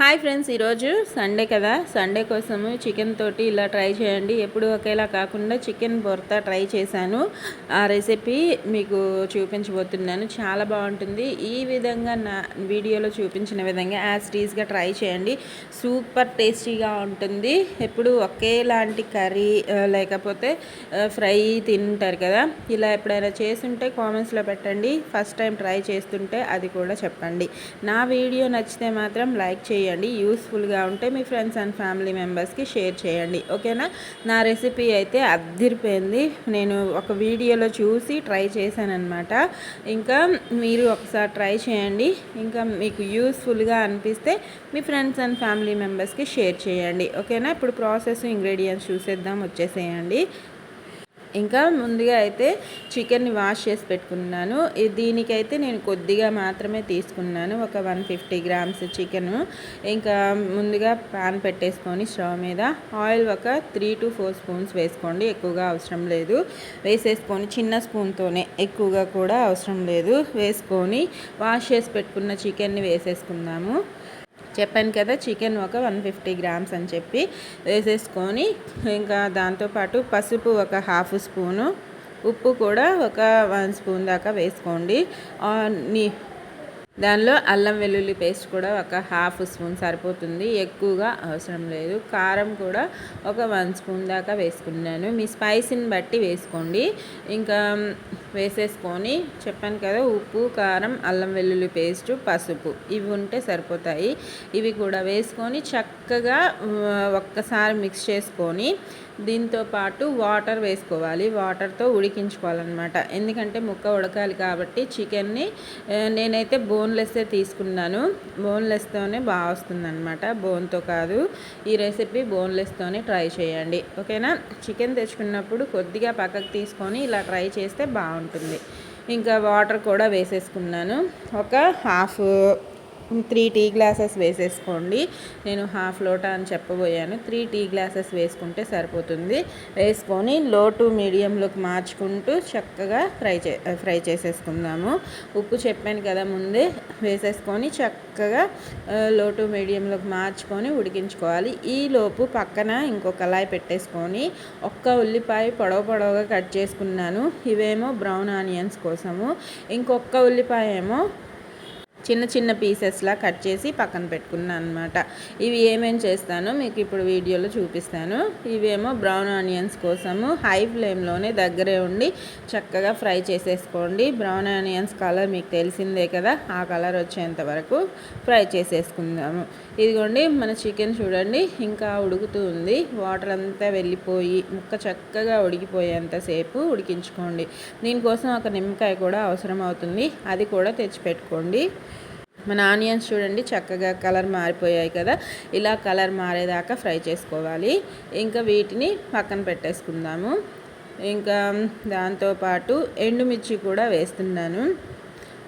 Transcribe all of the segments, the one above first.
Hi friends ఈరోజు Sunday కదా. Sunday కోసము చికెన్ తోటి ఇలా ట్రై చేయండి. ఎప్పుడు ఒకేలా కాకుండా చికెన్ బొర్తా ట్రై చేశాను. ఆ రెసిపీ మీకు చూపించబోతున్నాను. చాలా బాగుంటుంది. ఈ విధంగా నా వీడియోలో చూపించిన విధంగా యాజ్ టీజ్గా ట్రై చేయండి. సూపర్ టేస్టీగా ఉంటుంది. ఎప్పుడు ఒకేలాంటి కర్రీ లేకపోతే ఫ్రై తింటారు కదా. ఇలా ఎప్పుడైనా చేస్తుంటే కామెంట్స్లో పెట్టండి. ఫస్ట్ టైం ట్రై చేస్తుంటే అది కూడా చెప్పండి. నా వీడియో నచ్చితే మాత్రం లైక్ చేయండి. చేయండి యూస్ఫుల్గా ఉంటే మీ ఫ్రెండ్స్ అండ్ ఫ్యామిలీ మెంబర్స్కి షేర్ చేయండి. ఓకేనా? నా రెసిపీ అయితే అద్దిరిపోయింది. నేను ఒక వీడియోలో చూసి ట్రై చేశానమాట ఇంకా మీరు ఒకసారి ట్రై చేయండి. ఇంకా మీకు యూస్ఫుల్గా అనిపిస్తే మీ ఫ్రెండ్స్ అండ్ ఫ్యామిలీ మెంబర్స్కి షేర్ చేయండి. ఓకేనా? ఇప్పుడు ప్రాసెస్ ఇంగ్రీడియంట్స్ చూసేద్దాం వచ్చేసేయండి. ఇంకా ముందుగా అయితే చికెన్ని వాష్ చేసి పెట్టుకున్నాను. దీనికైతే నేను కొద్దిగా మాత్రమే తీసుకున్నాను. ఒక వన్ ఫిఫ్టీ గ్రామ్స్ చికెను. ఇంకా ముందుగా పాన్ పెట్టేసుకొని స్టవ్ మీద ఆయిల్ ఒక త్రీ టు ఫోర్ స్పూన్స్ వేసుకోండి. ఎక్కువగా అవసరం లేదు. వేసేసుకొని చిన్న స్పూన్తోనే ఎక్కువగా కూడా అవసరం లేదు. వేసుకొని వాష్ చేసి పెట్టుకున్న చికెన్ని వేసేసుకుందాము. చెప్పాను కదా చికెన్ ఒక వన్ ఫిఫ్టీ గ్రామ్స్ అని చెప్పి వేసేసుకొని ఇంకా దాంతోపాటు పసుపు ఒక హాఫ్ స్పూను ఉప్పు కూడా ఒక వన్ స్పూన్ దాకా వేసుకోండి. నీ దానిలో అల్లం వెల్లుల్లి పేస్ట్ కూడా ఒక హాఫ్ స్పూన్ సరిపోతుంది. ఎక్కువగా అవసరం లేదు. కారం కూడా ఒక వన్ స్పూన్ దాకా వేసుకున్నాను. మీ స్పైసీని బట్టి వేసుకోండి. ఇంకా వేసేసుకొని చెప్పాను కదా ఉప్పు కారం అల్లం వెల్లుల్లి పేస్ట్ పసుపు. ఇవి ఉంటే సరిపోతాయి. ఇవి కూడా వేసుకొని చక్కగా ఒక్కసారి మిక్స్ చేసుకొని దీంతో పాటు వాటర్ వేసుకోవాలి. వాటర్తో ఉడికించుకోవాలన్నమాట. ఎందుకంటే ముక్క ఉడకాలి కాబట్టి చికెన్ని నేనైతే బోన్లెస్సే తీసుకున్నాను. బోన్లెస్తోనే బాగా వస్తుందన్నమాట. బోన్తో కాదు. ఈ రెసిపీ బోన్లెస్తోనే ట్రై చేయండి. ఓకేనా? చికెన్ తెచ్చుకున్నప్పుడు కొద్దిగా పక్కకు తీసుకొని ఇలా ట్రై చేస్తే బాగుంటుంది. ఉంటుంది. ఇంకా వాటర్ కూడా వేసేసుకున్నాను. ఒక హాఫ్ త్రీ టీ గ్లాసెస్ వేసేసుకోండి. నేను హాఫ్ లోటా అని చెప్పబోయాను. త్రీ టీ గ్లాసెస్ వేసుకుంటే సరిపోతుంది. వేసుకొని లో టు మీడియంలోకి మార్చుకుంటూ చక్కగా ఫ్రై చే ఫ్రై చేసేసుకుందాము. ఉప్పు చెప్పాను కదా ముందే వేసేసుకొని చక్కగా లో టు మీడియంలోకి మార్చుకొని ఉడికించుకోవాలి. ఈ లోపు పక్కన ఇంకొక కళాయి పెట్టేసుకొని ఒక్క ఉల్లిపాయ పొడవ పొడవగా కట్ చేసుకున్నాను. ఇవేమో బ్రౌన్ ఆనియన్స్ కోసము. ఇంకొక ఉల్లిపాయ ఏమో చిన్న చిన్న పీసెస్లా కట్ చేసి పక్కన పెట్టుకున్నాను అనమాట ఇవి ఏమేమి చేస్తానో మీకు ఇప్పుడు వీడియోలో చూపిస్తాను. ఇవేమో బ్రౌన్ ఆనియన్స్ కోసము హై ఫ్లేమ్లోనే దగ్గరే ఉండి చక్కగా ఫ్రై చేసేసుకోండి. బ్రౌన్ ఆనియన్స్ కలర్ మీకు తెలిసిందే కదా ఆ కలర్ వచ్చేంత వరకు ఫ్రై చేసేసుకుందాము. ఇదిగోండి మన చికెన్ చూడండి ఇంకా ఉడుకుతూ ఉంది. వాటర్ అంతా వెళ్ళిపోయి ముక్క చక్కగా ఉడికిపోయేంతసేపు ఉడికించుకోండి. దీనికోసం ఒక నిమ్మకాయ కూడా అవసరం అవుతుంది. అది కూడా తెచ్చిపెట్టుకోండి మన ఆనియన్స్ చూడండి చక్కగా కలర్ మారిపోయాయి కదా. ఇలా కలర్ మారేదాకా ఫ్రై చేసుకోవాలి. ఇంకా వీటిని పక్కన పెట్టేసుకుందాము. ఇంకా దాంతోపాటు ఎండుమిర్చి కూడా వేస్తున్నాను.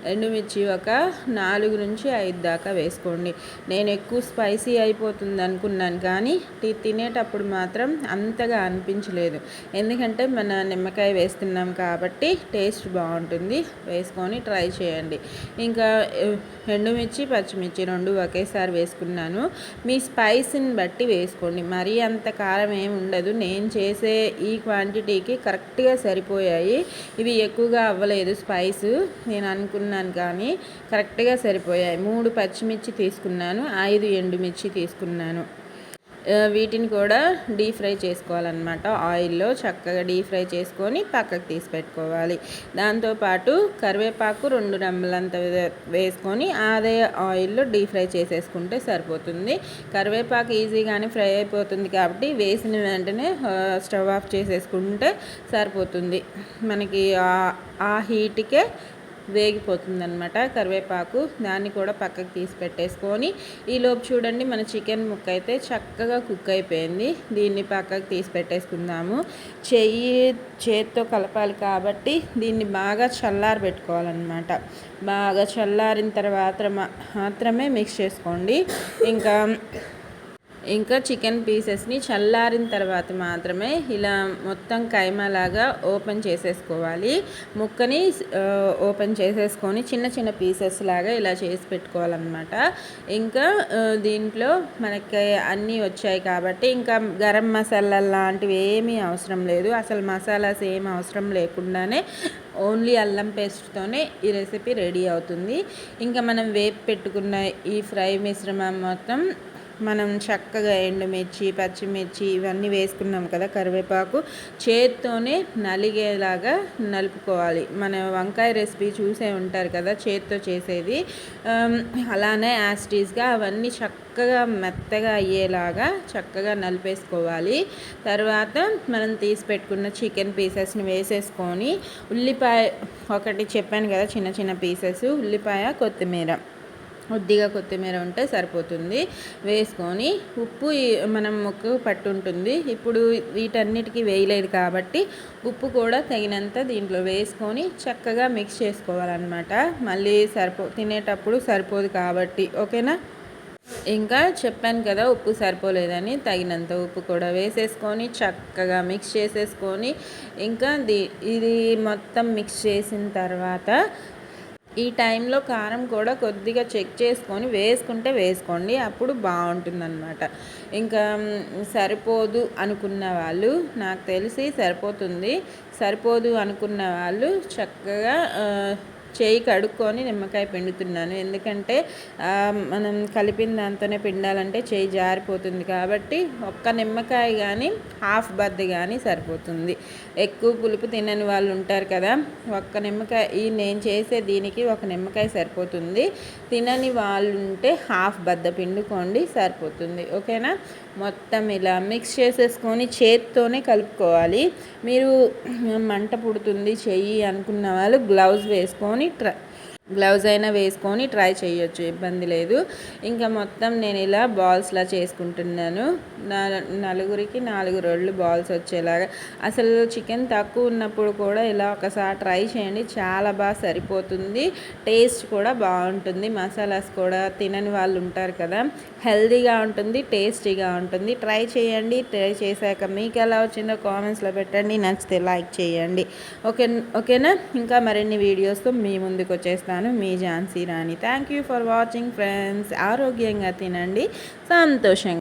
ఎండుమిర్చి ఒక నాలుగు నుంచి ఐదు దాకా వేసుకోండి. నేను ఎక్కువ స్పైసీ అయిపోతుంది అనుకున్నాను కానీ తినేటప్పుడు మాత్రం అంతగా అనిపించలేదు. ఎందుకంటే మన నిమ్మకాయ వేస్తున్నాం కాబట్టి టేస్ట్ బాగుంటుంది. వేసుకొని ట్రై చేయండి. ఇంకా ఎండుమిర్చి పచ్చిమిర్చి రెండు ఒకేసారి వేసుకున్నాను. మీ స్పైసీని బట్టి వేసుకోండి. మరీ అంత కారం ఏమి ఉండదు. నేను చేసే ఈ క్వాంటిటీకి కరెక్ట్గా సరిపోయాయి. ఇవి ఎక్కువగా అవ్వలేదు స్పైస్. నేను అనుకున్న తీసుకున్నాను కానీ కరెక్ట్గా సరిపోయాయి. మూడు పచ్చిమిర్చి తీసుకున్నాను ఐదు ఎండుమిర్చి తీసుకున్నాను. వీటిని కూడా డీప్ ఫ్రై చేసుకోవాలన్నమాట. ఆయిల్లో చక్కగా డీప్ ఫ్రై చేసుకొని పక్కకు తీసి పెట్టుకోవాలి. దాంతోపాటు కరివేపాకు రెండు రెమ్మలంత వేసుకొని అదే ఆయిల్లో డీప్ ఫ్రై చేసేసుకుంటే సరిపోతుంది. కరివేపాకు ఈజీగానే ఫ్రై అయిపోతుంది కాబట్టి వేసిన వెంటనే స్టవ్ ఆఫ్ చేసేసుకుంటే సరిపోతుంది. మనకి ఆ హీట్కే వేగిపోతుంది అనమాట కరివేపాకు దాన్ని కూడా పక్కకు తీసి పెట్టేసుకొని ఈలోపు చూడండి మన చికెన్ ముక్క అయితే చక్కగా కుక్ అయిపోయింది. దీన్ని పక్కకు తీసి పెట్టేసుకుందాము. చెయ్యి చేత్తో కలపాలి కాబట్టి దీన్ని బాగా చల్లారి పెట్టుకోవాలన్నమాట. బాగా చల్లారిన తర్వాత మాత్రమే మిక్స్ చేసుకోండి. ఇంకా ఇంకా చికెన్ పీసెస్ని చల్లారిన తర్వాత మాత్రమే ఇలా మొత్తం కైమాలాగా ఓపెన్ చేసేసుకోవాలి. ముక్కని ఓపెన్ చేసేసుకొని చిన్న చిన్న పీసెస్ లాగా ఇలా చేసి పెట్టుకోవాలన్నమాట. ఇంకా దీంట్లో మనకి అన్నీ వచ్చాయి కాబట్టి ఇంకా గరం మసాలా లాంటివి ఏమీ అవసరం లేదు. అసలు మసాలాస్ ఏం అవసరం లేకుండానే ఓన్లీ అల్లం పేస్ట్తోనే ఈ రెసిపీ రెడీ అవుతుంది. ఇంకా మనం వేపు పెట్టుకున్న ఈ ఫ్రై మిశ్రమం మొత్తం మనం చక్కగా ఎండుమిర్చి పచ్చిమిర్చి ఇవన్నీ వేసుకున్నాం కదా కరివేపాకు. చేత్తోనే నలిగేలాగా నలుపుకోవాలి. మన వంకాయ రెసిపీ చూసే ఉంటారు కదా చేత్తో చేసేది. అలానే యాస్టీస్గా అవన్నీ చక్కగా మెత్తగా అయ్యేలాగా చక్కగా నలిపేసుకోవాలి. తర్వాత మనం తీసి పెట్టుకున్న చికెన్ పీసెస్ని వేసేసుకొని ఉల్లిపాయ ఒకటి చెప్పాను కదా చిన్న చిన్న పీసెస్ ఉల్లిపాయ కొత్తిమీర. కొద్దిగా కొత్తిమీర ఉంటే సరిపోతుంది. వేసుకొని ఉప్పు మనం ముక్కు పట్టుంటుంది. ఇప్పుడు వీటన్నిటికీ వేయలేదు కాబట్టి ఉప్పు కూడా తగినంత దీంట్లో వేసుకొని చక్కగా మిక్స్ చేసుకోవాలన్నమాట. మళ్ళీ సరిపో తినేటప్పుడు సరిపోదు కాబట్టి ఓకేనా? ఇంకా చెప్పాను కదా ఉప్పు సరిపోలేదని తగినంత ఉప్పు కూడా వేసేసుకొని చక్కగా మిక్స్ చేసేసుకొని ఇంకా ఇది మొత్తం మిక్స్ చేసిన తర్వాత ఈ టైంలో కారం కూడా కొద్దిగా చెక్ చేసుకొని వేసుకుంటే వేసుకోండి అప్పుడు బాగుంటుందన్నమాట. ఇంకా సరిపోదు అనుకున్న వాళ్ళు నాకు తెలిసి సరిపోతుంది. సరిపోదు అనుకున్న వాళ్ళు చక్కగా చేయి కడుక్కొని నిమ్మకాయ పిండుతున్నాను. ఎందుకంటే మనం కలిపిన దాంతోనే పిండాలంటే చేయి జారిపోతుంది కాబట్టి ఒక్క నిమ్మకాయ కానీ హాఫ్ బద్ద కానీ సరిపోతుంది. ఎక్కువ పులుపు తినని వాళ్ళు ఉంటారు కదా ఒక్క నిమ్మకాయ ఈ నేను చేసే దీనికి ఒక నిమ్మకాయ సరిపోతుంది. తినని వాళ్ళు ఉంటే హాఫ్ బద్ద పిండుకోండి సరిపోతుంది. ఓకేనా? మొత్తం ఇలా మిక్స్ చేసేసుకొని చేత్తోనే కలుపుకోవాలి. మీరు మంట పుడుతుంది చెయ్యి అనుకున్న వాళ్ళు గ్లౌజ్ వేసుకొని ట్రై గ్లౌజ్ అయినా వేసుకొని ట్రై చేయొచ్చు ఇబ్బంది లేదు. ఇంకా మొత్తం నేను ఇలా బాల్స్లా చేసుకుంటున్నాను. నా నలుగురికి నాలుగు రోళ్ళు బాల్స్ వచ్చేలాగా. అసలు చికెన్ తక్కువ ఉన్నప్పుడు కూడా ఇలా ఒకసారి ట్రై చేయండి చాలా బాగా సరిపోతుంది. టేస్ట్ కూడా బాగుంటుంది. మసాలాస్ కూడా తినని వాళ్ళు ఉంటారు కదా. హెల్దీగా ఉంటుంది టేస్టీగా ఉంటుంది. ట్రై చేయండి ట్రై చేశాక మీకు ఎలా వచ్చిందో కామెంట్స్లో పెట్టండి. నచ్చితే లైక్ చేయండి. ఓకే ఓకేనా? ఇంకా మరిన్ని వీడియోస్తో మీ ముందుకు వచ్చేస్తాను. మీ Jhansi Rani. Thank you for watching friends ఆరోగ్యంగా తినండి. సంతోషంగా